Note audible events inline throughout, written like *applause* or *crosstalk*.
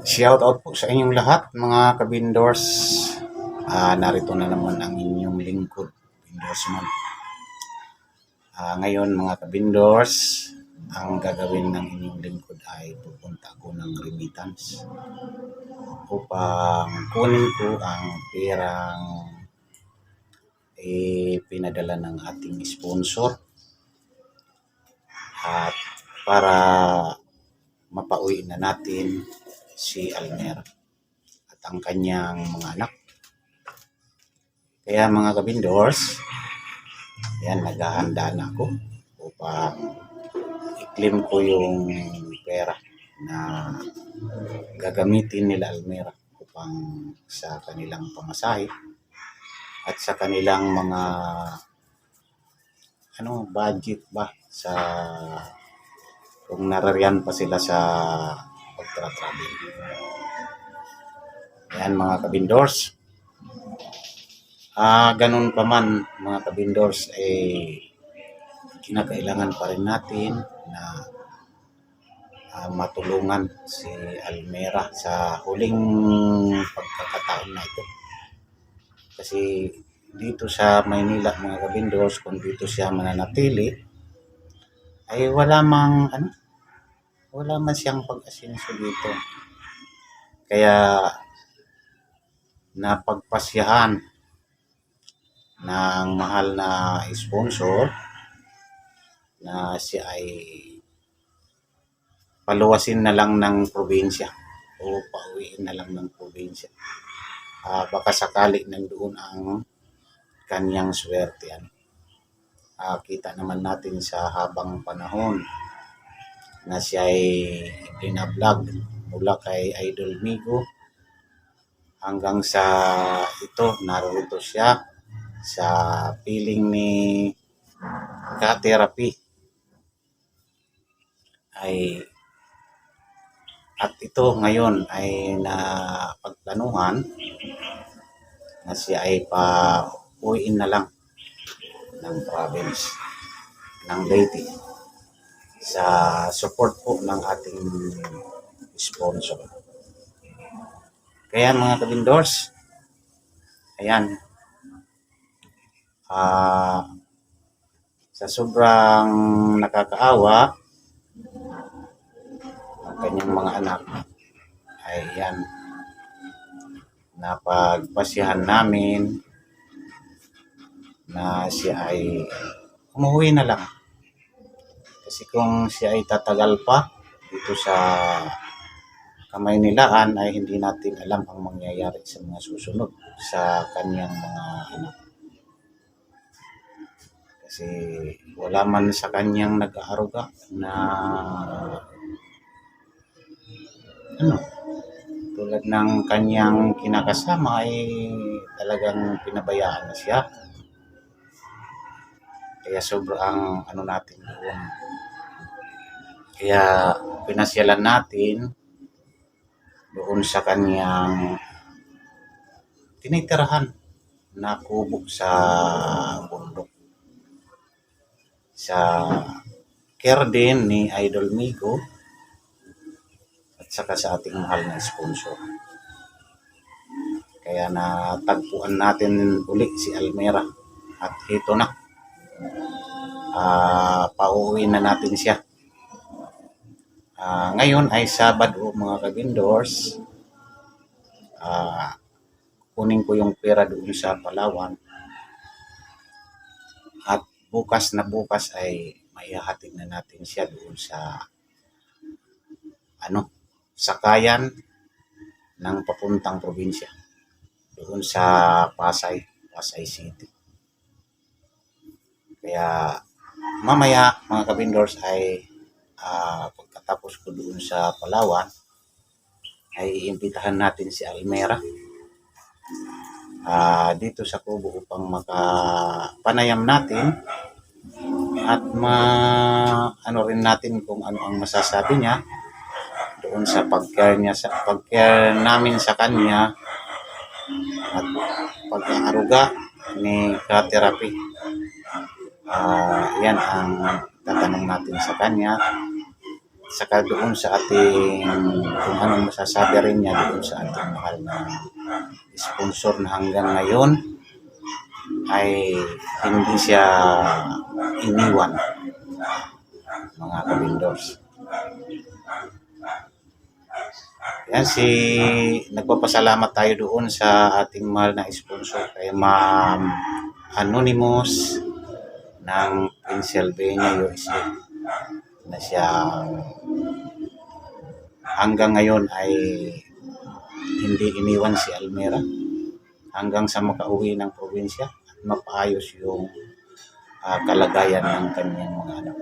Shout out po sa inyong lahat mga kabindors. Ah, narito na naman ang inyong lingkod, endorsement. Ah, ngayon mga kabindors, ang gagawin ng inyong lingkod ay pupunta ako ng remittance upang kunin ko ang perang ipinadala ng ating sponsor at para mapauwi na natin si Almer at ang kanyang mga anak. Kaya mga kabindors, yan, naghahanda na ako upang i-claim ko yung pera na gagamitin nila Almera upang sa kanilang pamasahe at sa kanilang mga ano budget ba sa kung narariyan pa sila sa pagtra-travel. Yan mga kabindors. Ah, ganun pa man mga kabindors eh kinakailangan pa rin natin na ah, matulungan si Almera sa huling pagkakataon na ito. Kasi dito sa Maynila mga kabindors, kung dito siya mananatili, ay wala mang ano, wala man siyang pag-asenso dito. Kaya napagpasyahan ng mahal na sponsor na siya ay paluwasin na lang ng probinsya o pauwiin na lang ng probinsya. Ah, baka sakali nandoon ang kanyang swerte. Ano? Ah, kita naman natin sa habang panahon na siya ay binablog mula kay Idol Migo. Hanggang sa ito, narito siya sa piling ni ka-therapy ay at ito ngayon ay napagplanuhan na siya ay pa uwiin na lang ng province ng Leyte sa support po ng ating sponsor. Kaya mga kabindors, ayan, ah sa sobrang nakakaawa ang kanyang mga anak ay yan napagpasyahan namin na siya ay umuwi na lang kasi kung siya ay tatagal pa dito sa kamay nilaan ay hindi natin alam ang mangyayari sa mga susunod sa kanyang mga anak. Kasi wala man sa kanyang nag-aaruga na ano tulad ng kanyang kinakasama ay talagang pinabayaan na siya. Kaya sobrang ano natin doon kaya pinasyalan natin doon sa kanyang tinitirahan na kubo sa bundok sa care din ni Idol Migo at saka sa ating mahal na sponsor. Kaya natagpuan natin uli si Almera at ito na. Ah, pauwi na natin siya. Ah, ngayon ay Sabado mga kabindors. Ah, kunin ko yung pera doon sa Palawan at bukas na bukas ay maihahatid na natin siya doon sa ano sakayan ng papuntang probinsya doon sa Pasay, Pasay City. Kaya mamaya mga kabindors ay ah, pagkatapos ko doon sa Palawan ay iimbitahan natin si Almera ah, dito sa Kubo upang makapanayam natin at ma ano rin natin kung ano ang masasabi niya doon sa pag-care niya sa pag-care namin sa kanya at pag-aaruga ni ka-therapy. Ah, yan ang tatanong natin sa kanya saka doon sa ating kung anong masasabi rin niya doon sa ating mahal na sponsor na hanggang ngayon ay hindi siya iniwan mga kabindors. Yan si nagpapasalamat tayo doon sa ating mahal na sponsor kay Ma'am Anonymous ng Pennsylvania, USA na siya hanggang ngayon ay hindi iniwan si Almera hanggang sa makauwi ng probinsya at mapaayos yung ah, kalagayan ng kanyang mga anak.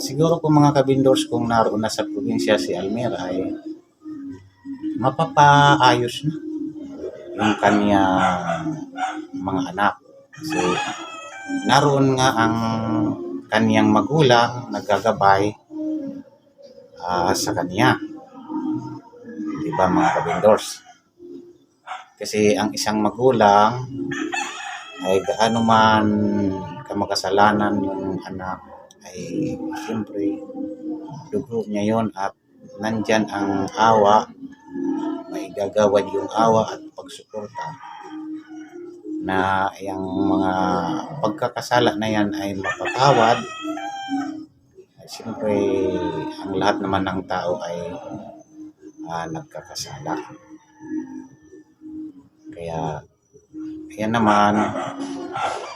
Siguro kung mga kabindors kung naroon na sa probinsya si Almera ay mapapaayos na yung kanyang mga anak. Kasi naroon nga ang kaniyang magulang naggagabay ah, sa kanya. Di ba mga kabindors? Kasi ang isang magulang ay gaano man kamakasalanan yung anak ay siyempre dugo niya yon at nandyan ang awa may gagawad yung awa at pagsuporta na yung mga pagkakasala na yan ay mapatawad siyempre ang lahat naman ng tao ay ah, nagkakasala. Kaya yan naman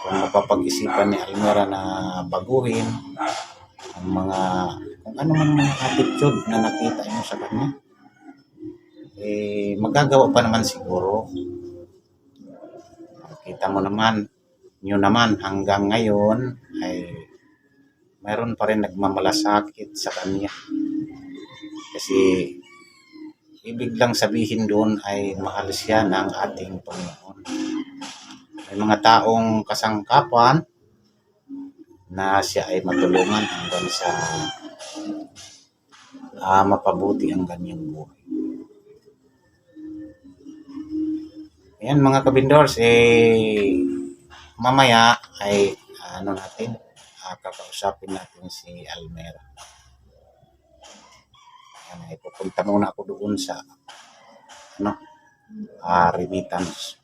kung mapapag-isipan ni Almera na baguhin ang mga kung ano man mga attitude na nakita mo sa kanya eh magagawa pa naman siguro kita mo naman nyo naman hanggang ngayon ay mayroon pa rin nagmamalasakit sa kanya kasi ibig lang sabihin doon ay mahal siya ng ating Panginoon may mga taong kasangkapan na siya ay matulungan hanggang sa ah, mapabuti ang kanyang buhay. Ayan mga kabindors, eh, mamaya ay ano natin, ah, kakausapin natin si Almera. Ayan, ay pupunta muna ako doon sa ano, ah, remittance.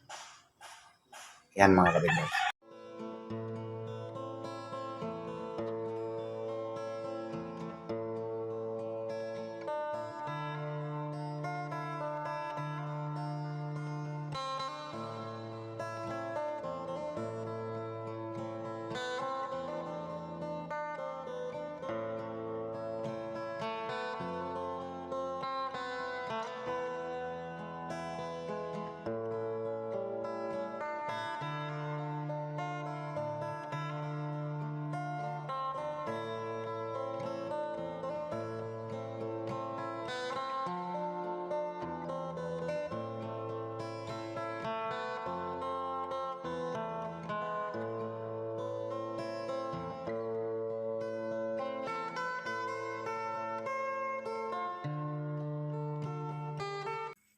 Yan mga kabindors.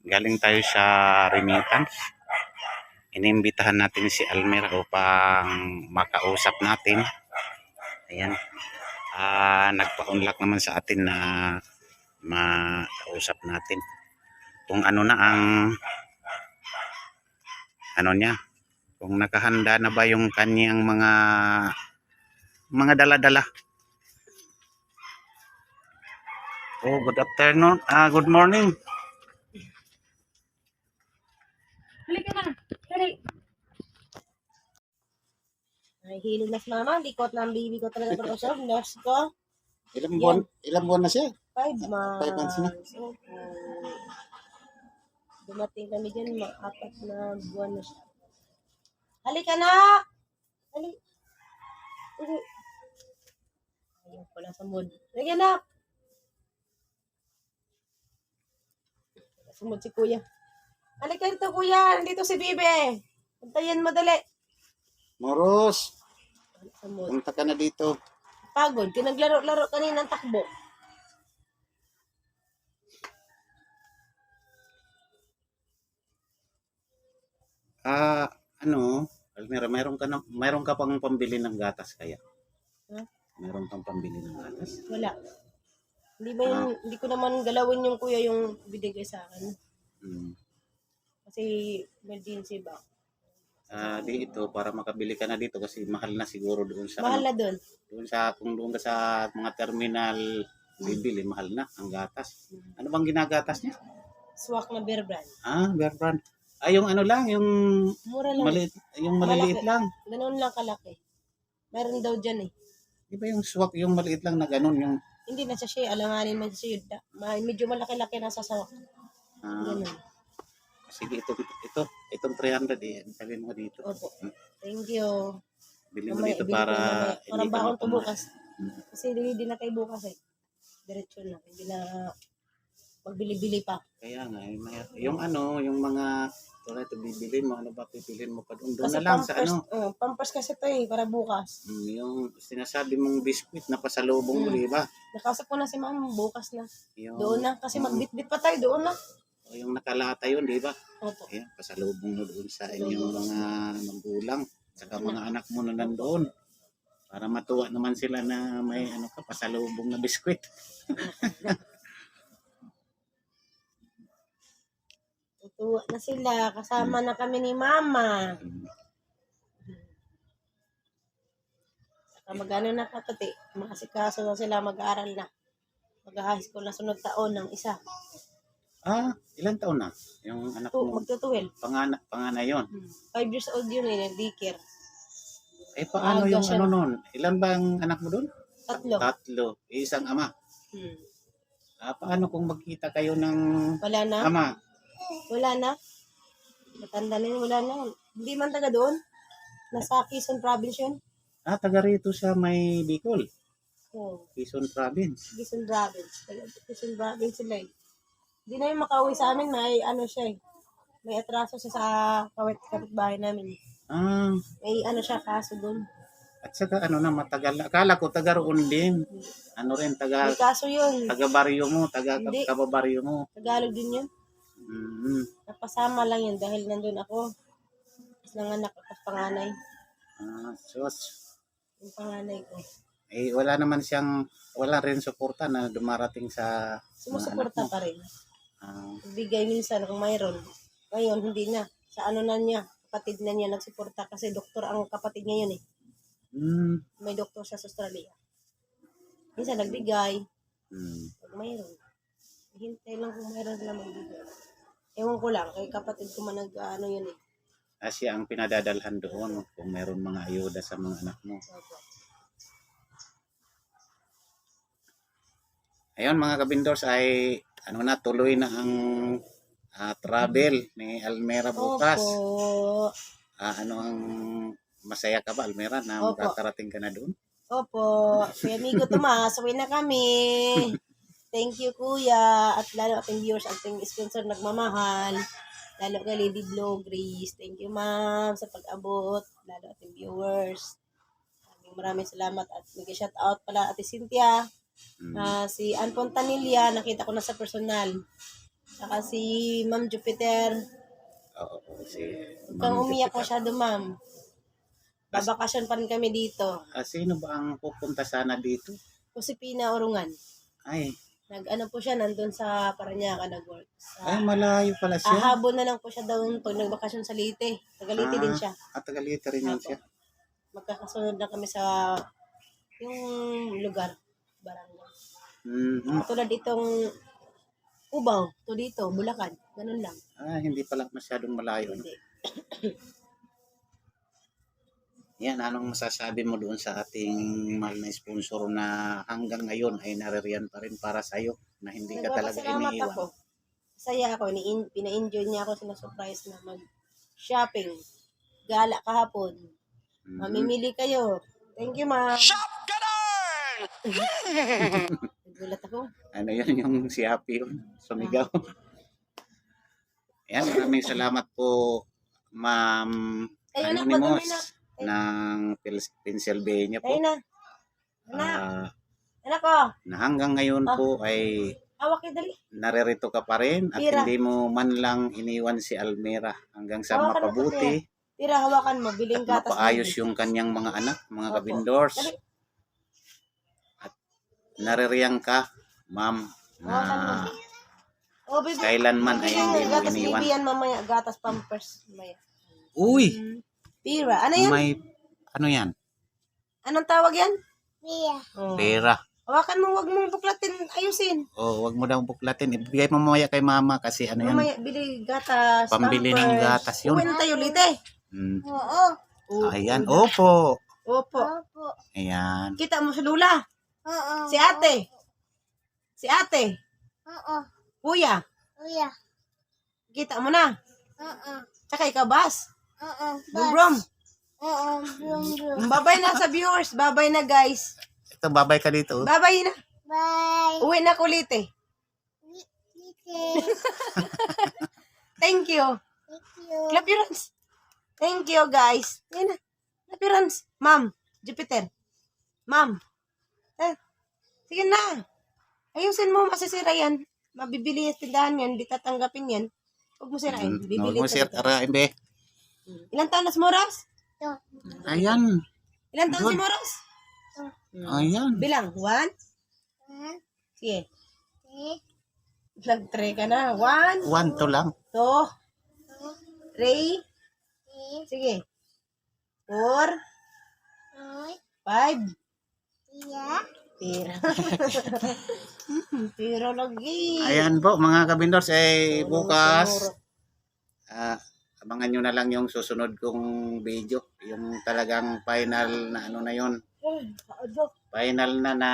Galing tayo sa remittance. Inimbitahan natin si Almera upang makausap natin. Ayan. Ah, nagpa-unlock naman sa atin na makausap natin. Kung ano na ang ano niya. Kung nakahanda na ba yung kanyang mga mga dala-dala. Oh, good afternoon. Ah, good morning. Halika na. Dali. Ay, hilog na si mama. Likot na ang baby ko talaga pero sa nurse ko. Ilang buwan, ilang buwan na siya? Five months. Five months na. Opo. Dumating kami dyan, mga apat na buwan na siya. Halika na! Hali. Hali. Ayaw ko lang sa mood. Halika na! Sumod si kuya. Halika dito kuya, nandito si Bibe. Puntayan mo dali. Moros, punta ka na dito. Pagod, kinaglaro-laro kanina ng takbo. Ah, ano, Almira, mayroon ka na, mayroon ka pang pambili ng gatas kaya? Ha? Mayroon kang pambili ng gatas. Wala. Hindi ba yung, hindi ko naman galawin yung kuya yung binigay sa akin. Mm. Kasi emergency ba? Ah, di ito para makabili ka na dito kasi mahal na siguro doon sa Mahal ano, na doon. doon sa kung doon ka sa mga terminal bibili mahal na ang gatas. Ano bang ginagatas niya? Swak na beer brand. Ah, bear brand. Ah, yung ano lang, yung Mura lang. maliit, yung maliliit Malaki. lang. Ganoon lang kalaki. Meron daw dyan eh. Di ba yung swak, yung maliit lang na ganun, yung Hindi na siya siya. Alanganin man siya. Medyo malaki-laki na sa swak. ah, Ganun. Sige ito ito itong 300 eh, sabihin mo dito. Opo. Thank you. Bili mo dito para Parang bakon to bukas. Mm. Kasi hindi din na tayo bukas eh. Diretso na. Hindi na magbili-bili pa. Kaya nga, eh, may- yung ano, yung mga tulad ito bibilin mo, ano ba pipilin mo pa doon? Doon na lang sa pampers, ano. oh, pampers kasi to eh, para bukas. Mm, yung sinasabi mong biskuit na pasalubong mo, Mm. di ba? Nakausap ko na si ma'am, bukas na. Yung, Doon na. Kasi Mm. magbitbit pa tayo, doon na. O yung nakalata yun, di ba? Opo. Ayan, pasalubong mo doon sa inyong mga magulang, saka mga anak mo na nandoon. Para matuwa naman sila na may ano ka, pasalubong na biskuit. *laughs* Tutuwa na sila. Kasama na kami ni mama. Saka mag-ano na kapati. Makasikaso na sila mag-aaral na. Mag-high school na sunod taon ng isa. Ah, ilan taon na? Yung anak Tu- mo, Magtutuwil. pangana, panganay yon. Hmm. Five years old yun eh, nag-daycare. Eh, paano Aga yung siya. ano nun? Ilan ba ang anak mo doon? Tatlo. Tatlo. Isang ama. Hmm. Ah, paano kung magkita kayo ng Wala na? ama? Wala na? Matanda na yun, wala na. Hindi man taga doon. Nasa Quezon Province yun. Ah, taga rito sa may Bicol. Oh, Quezon Province. Quezon Province. Taga Quezon Province sila eh. Hindi na yung makauwi sa amin, may ano siya eh. May atraso siya sa kawit kapitbahay namin. Ah, May ano siya, kaso doon. at saka ano na matagal na. Akala ko taga roon din. Ano rin, taga, May kaso yun. taga baryo mo, taga Hindi. kababaryo mo. Tagalog din yun. Mm, Napasama lang yun dahil nandun ako. Tapos nanganak ako sa panganay. ah, sus. Yung panganay ko. Eh, wala naman siyang, wala rin suporta na dumarating sa Sumusuporta pa rin. Ah, Bigay minsan kung mayroon. Ngayon, hindi na. Sa ano na niya, kapatid na niya nagsuporta kasi doktor ang kapatid niya yun eh. mm, May doktor siya sa Australia. Minsan nagbigay, mm. pag mayroon. Hintay lang kung mayroon lang magbigay. Ewan ko lang, kay kapatid ko man nag, ano yun eh. Ah, siya ang pinadadalhan doon kung meron mga ayuda sa mga anak mo. Opo. Ayun mga kabindors ay ano na tuloy na ang ah, travel ni Almera bukas. Opo. Ah, ano ang masaya ka ba Almera na Opo. makakarating ka na doon? Opo. Kuya Amigo Tomas, uwi na kami. *laughs* Thank you, Kuya. At lalo ating viewers, ating sponsor nagmamahal. Lalo kay Lady Blow Grace. Thank you, ma'am, sa pag-abot. Lalo ating viewers. Maraming maraming salamat at nag-shout out pala ate Cynthia. Mm. Ah, si Ann Pontanilla, nakita ko na sa personal. Saka si Ma'am Jupiter. Oo, oo, si Ma'am umiyak Jessica. masyado, ma'am. Babakasyon pa rin kami dito. Ah, sino ba ang pupunta sana dito? Kusipina Urungan. Ay, Nag-ano po siya, nandun sa Paranaque, nag-work. Sa, ay malayo pala siya. Ahabon na lang po siya doon pag nagbakasyon sa Leyte. Taga Leyte Ah. din siya. At tagalita rin yun Apo. siya. Magkakasunod na kami sa yung lugar. Barangay. Mhm. Katulad itong Ubaw, to dito, Bulacan. Ganun lang. Ah, hindi pala masyadong malayo. Hindi. *coughs* Yan, anong masasabi mo doon sa ating mahal na sponsor na hanggang ngayon ay naririyan pa rin para sa'yo na hindi ka talaga iniiwan. ako. Saya ako. Ni pina-enjoy niya ako sinasurprise na mag-shopping. Gala kahapon. Mhm. Mamimili kayo. Thank you, ma'am. Nagulat ako. Ano yun yung si Happy yun, sumigaw. Yan, maraming salamat po, ma'am Ayun, anak, Anonymous na. ng Pils- Pennsylvania po. Ayun na. Anak, Ah, anak ko. na hanggang ngayon Ah. po ay kayo dali. naririto ka pa rin at Tira. hindi mo man lang iniwan si Almera hanggang sa Hawakan mo mapabuti Tira, hawakan mo. Biling at gatas. mapaayos yung kanyang mga anak, mga Opo. kabindors. Dali. Naririyang ka ma'am na Oh, baby. kailanman ay hindi mo gatas iniwan. baby yan mamaya. Gatas pampers. Mamaya. Uy, Pira. Ano yan? may ano yan? Anong tawag yan? Pira. Oh. Pera. Hawakan mo, wag mong buklatin. Ayusin. Oh, wag mo daw buklatin. Ibigay mo mamaya kay mama kasi ano yan? Mamaya, bili gatas. Pambili ng gatas yun. Uwi na tayo ulit eh. Mm. Oo. Ayan, opo. Opo. Ayan. Kita mo si Lula. Si ate. Si ate. Kuya. Kita mo na. Tsaka ikaw, Bas. Brum brum. Babay na sa viewers. Babay na guys. Ito, babay ka dito. Babay na. Bye. Uwi na kulit eh. *laughs* Thank you. Thank you. Clap your hands. Thank you, guys. Yan na. Clap your hands. Ma'am, Jupiter. Ma'am. Sige na. Ayusin mo, masisira yan. Mabibili yung tindahan yan, di tatanggapin yan. Huwag mo sirain. Mm, Bibili Huwag mo ito. sir, tara, imbe. Ilan taon na si Moras? Ayan. Ilan taon si Good. Moras? Ayan. Bilang. One. One, Sige. three, Nag-try ka na. One, One to lang. two, three. Sige. Four, four, five. Pira. *laughs* Pira lagi. Ayan po, mga kabindors, eh, bukas, ah, abangan nyo na lang yung susunod kong video. Yung talagang final na ano na yon. Final na na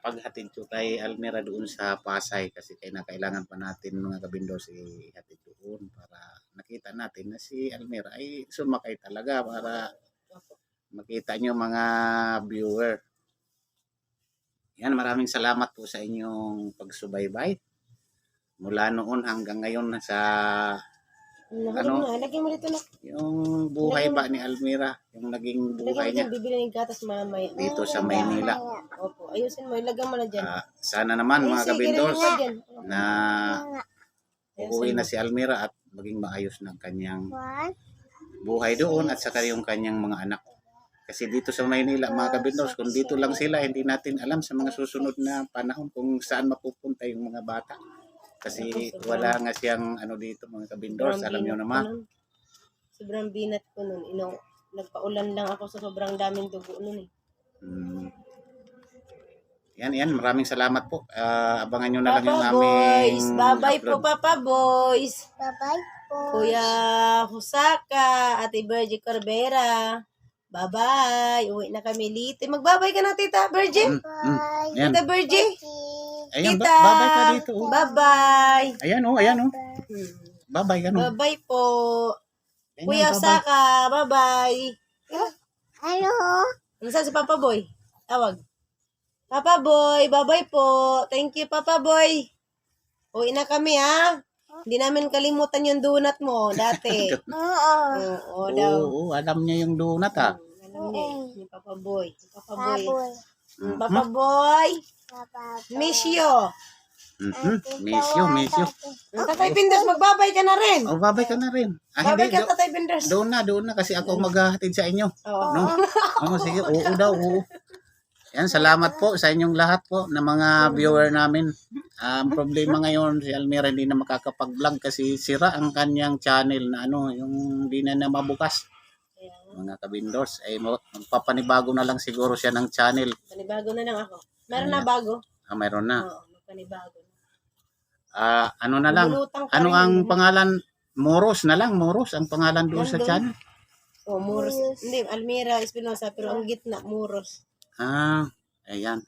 paghatid ko kay Almira doon sa Pasay kasi kaya na kailangan pa natin mga kabindors ihatid doon para nakita natin na si Almira ay sumakay talaga para makita nyo mga viewer. Yan, maraming salamat po sa inyong pagsubaybay. Mula noon hanggang ngayon sa Lagyan Ano? mo na. Lagyan mo dito na. yung buhay ba ni Almira, yung naging Lagyan mo buhay niya dyan. Bibili ng gatas mamaya. dito sa Maynila. Opo. Ayusin mo. Ilagyan mo na dyan. Ah, sana naman Ay, mga kabindors mo na uuwi na si Almira at maging maayos ng kanyang buhay doon at saka yung kanyang mga anak. Kasi dito sa Maynila, mga kabindors, kung dito lang sila, hindi natin alam sa mga susunod na panahon kung saan mapupunta yung mga bata. Kasi wala nga siyang ano dito, mga kabindors, alam nyo naman. Sobrang binat ko nun. Ino, nagpaulan lang ako sa sobrang daming dugo nun eh. Mm. Yan, yan. Maraming salamat po. Ah, abangan nyo na lang yung aming Boys. Bye-bye po. Papa Boys. bye-bye po. Kuya Husaka, Ate Virgie Corbera. Bye-bye. Uwi na kami lite. Magbabay ka na, Tita Virgie. Mm, mm. Bye. Yan. Tita Virgie. Ayan, ba- Tita. babay ka dito. oh. Bye-bye. Ayan, oh, ayan, oh. Babay ka, no. Bye-bye po. Ayan, Kuya babay. Husaka, bye-bye. Hello. Ano saan si Papa Boy? Tawag. Papa Boy, bye-bye po. Thank you, Papa Boy. Uwi na kami, ha? Hindi namin kalimutan yung donut mo dati. *laughs* Oo. Oo, daw. Oo, alam niya yung donut, ah. Alam niya, eh, ni Papa Boy. Si Papa Boy. Baboy. Mm. Papa Boy, Papa. miss you. Mhm. Miss you, miss you. Ang Tatay Pinders, magbabay ka na rin. Oh, babay ka na rin. Ah, Babay hindi. ka, do- Tatay Pinders. Doon na, doon na. Kasi ako maghahatid sa inyo. Oo. No? *laughs* Oo, sige. Oo daw, oo. Yan, salamat po sa inyong lahat po na mga viewer namin. Ang problema ngayon, si Almira hindi na makakapag-vlog kasi sira ang kanyang channel na ano, yung hindi na na mabukas. Mga kabindors, ay mo- magpapanibago na lang siguro siya ng channel. Panibago na lang ako. Meron na bago? Ah, mayroon na. Oo, panibago. Ah, ano na lang? Ano ang pangalan? Moros na lang, Moros ang pangalan doon sa channel. Oh, Muros. Hindi, Almira Espinosa, pero ang gitna, Muros. Ah, ayan.